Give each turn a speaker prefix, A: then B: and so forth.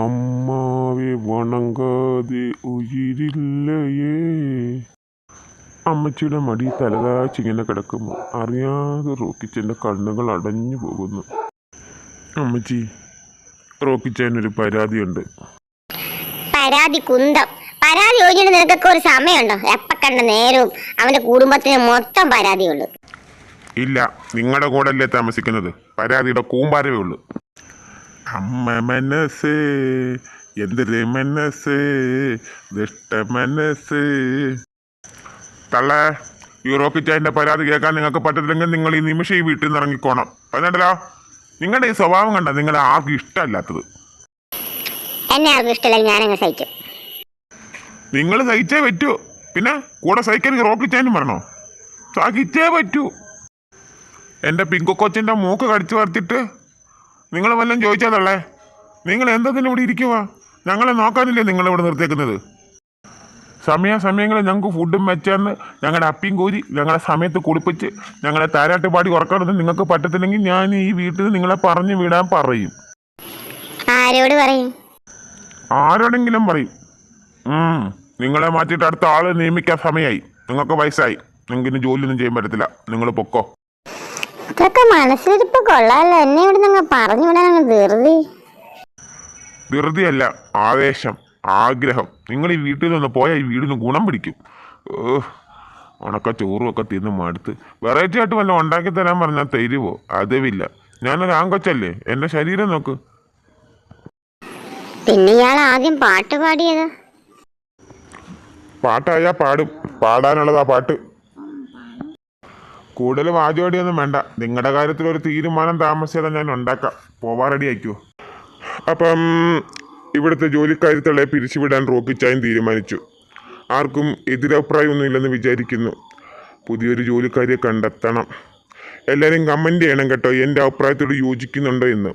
A: അമ്മാവെ വണങ്ങാതെ ഉയരില്ലയേ. അമ്മച്ചിയുടെ മടി തലകാച്ചിങ്ങനെ കിടക്കുമ്പോൾ അറിയാതെ റോക്കിച്ചന്റെ കണ്ണുകൾ അടഞ്ഞു പോകുന്നു. അമ്മച്ചി റോക്കിച്ചനൊരു പരാതിയുണ്ട്.
B: പരാതി കുന്തം. പരാതി ചോദിച്ചിട്ട് നിനക്കൊക്കെ ഒരു സമയമുണ്ടോ? എപ്പ കണ്ട നേരവും അവന്റെ കുടുംബത്തിന് മൊത്തം പരാതിയുള്ളൂ
A: ഇല്ല നിങ്ങളുടെ കൂടെ അല്ലേ താമസിക്കുന്നത്. പരാതിയുടെ കൂമ്പാരവേ ഉള്ളൂ. അമ്മ മനസ്സ് എന്തൊരു മനസ്സ് ദുഷ്ട മനസ്സ്. തള്ള ഈ റോക്കിച്ചായന്റെ പരാതി കേൾക്കാൻ നിങ്ങൾക്ക് പറ്റത്തില്ലെങ്കിൽ നിങ്ങൾ ഈ നിമിഷം ഈ വീട്ടിൽ നിന്ന് ഇറങ്ങിക്കോണം. എന്നിട്ടല്ലോ നിങ്ങളുടെ ഈ സ്വഭാവം കണ്ട നിങ്ങളെ ആർക്കും ഇഷ്ടമല്ലാത്തത്.
B: എന്നെ ആർക്കും ഞാനങ്ങ് സഹിക്കും.
A: നിങ്ങൾ സഹിച്ചേ പറ്റൂ. പിന്നെ കൂടെ സഹിക്കാൻ റോക്കിച്ചാനും വരണോ? സഹിച്ചേ പറ്റൂ. എന്റെ പിങ്കൊക്കൊച്ചിന്റെ മൂക്ക് കടിച്ചു വരത്തിട്ട് നിങ്ങൾ വല്ലതും ചോദിച്ചതല്ലേ നിങ്ങൾ എന്തെങ്കിലും ഇവിടെ ഇരിക്കുക ഞങ്ങളെ നോക്കാനില്ലേ നിങ്ങൾ ഇവിടെ നിർത്തിയേക്കുന്നത്? സമയ സമയങ്ങളിൽ ഞങ്ങൾക്ക് ഫുഡും വെച്ചെന്ന് ഞങ്ങളുടെ അപ്പിയും കോരി ഞങ്ങളെ സമയത്ത് കുളിപ്പിച്ച് ഞങ്ങളെ താരാട്ട് പാടി ഉറക്കണമെന്ന് നിങ്ങൾക്ക് പറ്റത്തില്ലെങ്കിൽ ഞാൻ ഈ വീട്ടിൽ നിങ്ങളെ പറഞ്ഞു വിടാൻ പറയും.
B: ആരോട് പറയും?
A: ആരോടെങ്കിലും പറയും. നിങ്ങളെ മാറ്റിയിട്ട് അടുത്ത ആൾ നിയമിക്കാൻ സമയമായി നിങ്ങൾക്ക് വയസ്സായി. നിങ്ങൾക്ക് ഇനി ജോലിയൊന്നും ചെയ്യാൻ പറ്റത്തില്ല. നിങ്ങൾ പൊക്കോ.
B: അതൊക്കെ മനസ്സിലിരിപ്പ് കൊള്ളാലോ. എന്നെ ഇവിടെ നിങ്ങൾ പറഞ്ഞു വിടാൻ അങ്ങ് ധൃതി.
A: ധൃതിയല്ല ആവേശം ആഗ്രഹം. നിങ്ങൾ ഈ വീട്ടിൽ നിന്ന് പോയാൽ ഈ വീടിന് ഗുണം പിടിക്കും. ഉണക്ക ചോറും ഒക്കെ തിന്ന് മടുത്ത്. വെറൈറ്റി ആയിട്ട് വല്ല ഉണ്ടാക്കി തരാൻ പറഞ്ഞാൽ തരുവോ? അതുമില്ല. ഞാനൊരു ആങ്കൊച്ചല്ലേ എന്റെ ശരീരം നോക്ക്.
B: പിന്നെ ഇയാൾ ആദ്യം പാട്ട് പാടിയത്?
A: പാട്ടായാ പാടും. പാടാനുള്ളതാ പാട്ട്. കൂടുതൽ വാചോടിയൊന്നും വേണ്ട. നിങ്ങളുടെ കാര്യത്തിൽ ഒരു തീരുമാനം താമസിയാതെ ഞാൻ ഉണ്ടാക്കാം. പോവാൻ റെഡി ആയിക്കോ? അപ്പം ഇവിടുത്തെ ജോലിക്കാര്യത്തിലെ പിരിച്ചുവിടാൻ റോക്കിച്ചായും തീരുമാനിച്ചു. ആർക്കും എതിരഭിപ്രായമൊന്നുമില്ലെന്ന് വിചാരിക്കുന്നു. പുതിയൊരു ജോലിക്കാരിയെ കണ്ടെത്തണം. എല്ലാവരും കമന്റ് ചെയ്യണം കേട്ടോ. എന്റെ അഭിപ്രായത്തോട് യോജിക്കുന്നുണ്ടോ എന്ന്.